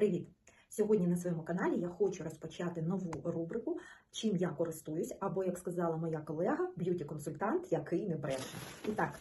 Привіт! Сьогодні на своєму каналі я хочу розпочати нову рубрику, чим я користуюсь, або, як сказала моя колега, б'юті-консультант, який не бреше. І так,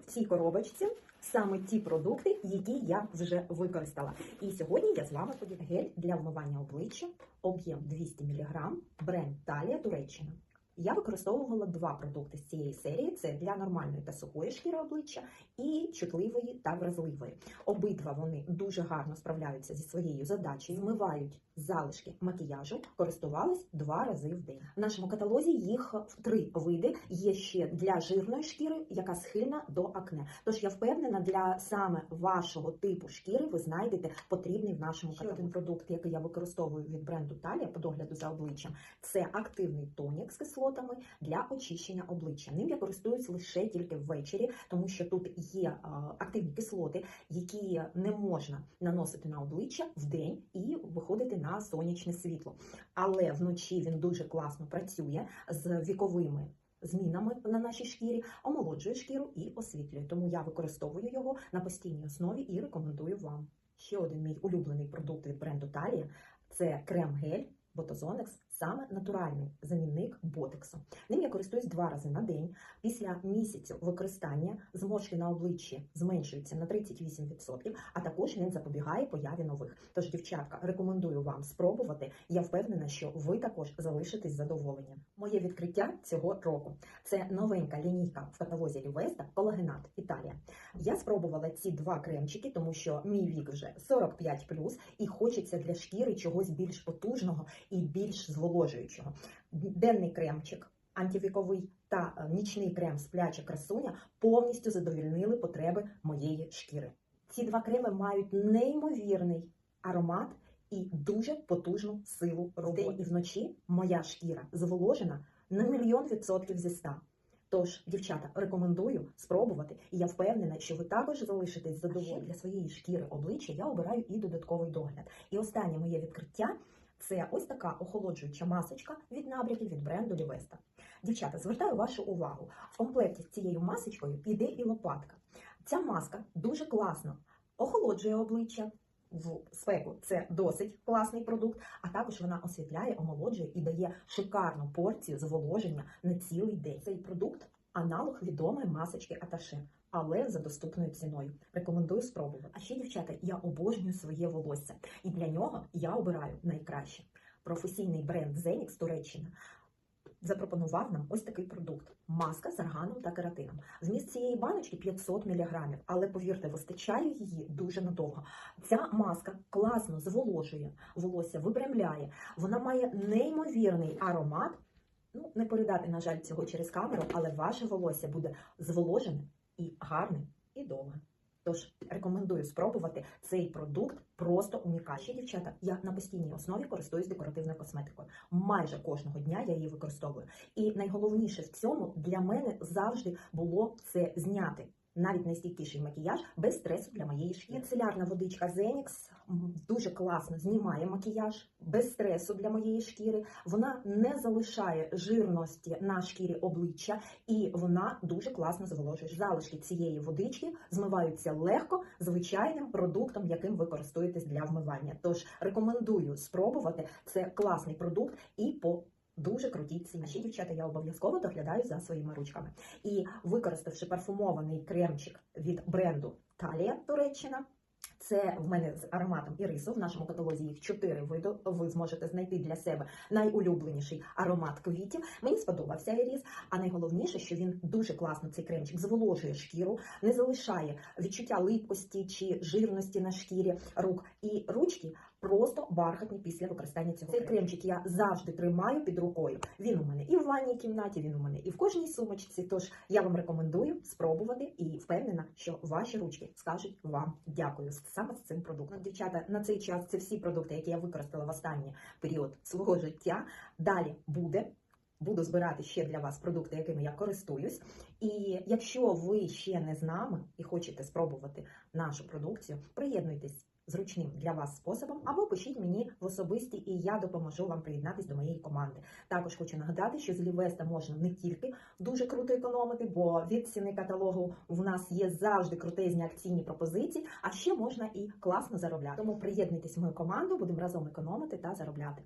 в цій коробочці саме ті продукти, які я вже використала. І сьогодні я з вами поділю гель для вмивання обличчя, об'єм 200 мг, бренд Талія Туреччина. Я використовувала два продукти з цієї серії: це для нормальної та сухої шкіри обличчя і чутливої та вразливої. Обидва вони дуже гарно справляються зі своєю задачею, змивають залишки макіяжу, користувались два рази в день. В нашому каталозі їх три види. Є ще для жирної шкіри, яка схильна до акне. Тож я впевнена, для саме вашого типу шкіри ви знайдете потрібний в нашому каталозі. Ще один продукт, який я використовую від бренду Талія по догляду за обличчям, це активний тонік з кислотами для очищення обличчя. Ним я користуюсь лише тільки ввечері, тому що тут є е, активні кислоти, які не можна наносити на обличчя в день і виходити на сонячне світло. Але вночі він дуже класно працює з віковими. Змінами на нашій шкірі омолоджує шкіру і освітлює. Тому я використовую його на постійній основі і рекомендую вам. Ще один мій улюблений продукт від бренду Талія це крем-гель Ботозонекс, саме натуральний замінник ботексу. Ним я користуюсь два рази на день. Після місяцю використання зморшки на обличчі зменшуються на 38%, а також він запобігає появі нових. Тож, дівчатка, рекомендую вам спробувати. Я впевнена, що ви також залишитесь задоволені. Моє відкриття цього року це новенька лінійка в каталозі Лівеста Колагенат Італія. Я спробувала ці два кремчики, тому що мій вік вже 45+, і хочеться для шкіри чогось більш потужного і більш зволожуючого. Денний кремчик. Антивіковий та е, нічний крем спляча красуня повністю задовільнили потреби моєї шкіри. Ці два креми мають неймовірний аромат і дуже потужну силу роботи. Вдень і вночі моя шкіра зволожена на мільйон відсотків зі ста. Тож, дівчата, рекомендую спробувати, і я впевнена, що ви також залишитесь задоволені для своєї шкіри обличчя. Я обираю і додатковий догляд. І останнє моє відкриття це ось така охолоджуюча масочка від набряків від бренду Лівеста. Дівчата, звертаю вашу увагу. В комплекті з цією масочкою іде і лопатка. Ця маска дуже класно охолоджує обличчя. В спеку це досить класний продукт, а також вона освітляє, омолоджує і дає шикарну порцію зволоження на цілий день. Цей продукт аналог відомої масочки Аташе, але за доступною ціною. Рекомендую спробувати. А ще, дівчата, я обожнюю своє волосся, і для нього я обираю найкраще. Професійний бренд Zenix з Туреччини запропонував нам ось такий продукт: маска з арганом та кератином. Зміст цієї баночки 500 мг, але повірте, вистачає її дуже надовго. Ця маска класно зволожує волосся, випрямляє. Вона має неймовірний аромат. Ну, не передати, на жаль, цього через камеру, але ваше волосся буде зволожене і гарне, і довге. Тож рекомендую спробувати цей продукт просто унікальний. Ще, дівчата, я на постійній основі користуюсь декоративною косметикою. Майже кожного дня я її використовую. І найголовніше в цьому для мене завжди було це зняти. Навіть найстійкіший макіяж без стресу для моєї шкіри. Целярна водичка Zenix дуже класно знімає макіяж без стресу для моєї шкіри. Вона не залишає жирності на шкірі обличчя, і вона дуже класно зволожує. Залишки цієї водички змиваються легко звичайним продуктом, яким ви користуєтесь для вмивання. Тож рекомендую спробувати. Це класний продукт і по Дуже круті ціні. А ще, дівчата, я обов'язково доглядаю за своїми ручками. І використавши парфумований кремчик від бренду Талія Туреччина. Це в мене з ароматом ірису. В нашому каталозі їх чотири види. Ви зможете знайти для себе найулюбленіший аромат квітів. Мені сподобався ірис. А найголовніше, що він дуже класно цей кремчик зволожує шкіру, не залишає відчуття липкості чи жирності на шкірі рук. І ручки просто бархатні після використання цього. Цей кремчик я завжди тримаю під рукою. Він у мене і в ванній кімнаті, він у мене і в кожній сумочці. Тож я вам рекомендую спробувати і впевнена, що ваші ручки скажуть вам дякую саме з цим продуктом. Дівчата, на цей час це всі продукти, які я використала в останній період свого життя. Далі буде. Буду збирати ще для вас продукти, якими я користуюсь. І якщо ви ще не з нами і хочете спробувати нашу продукцію, приєднуйтесь зручним для вас способом, або пишіть мені в особисті, і я допоможу вам приєднатись до моєї команди. Також хочу нагадати, що з Лівеста можна не тільки дуже круто економити, бо від ціни каталогу в нас є завжди крутезні акційні пропозиції, а ще можна і класно заробляти. Тому приєднуйтесь в мою команду, будемо разом економити та заробляти.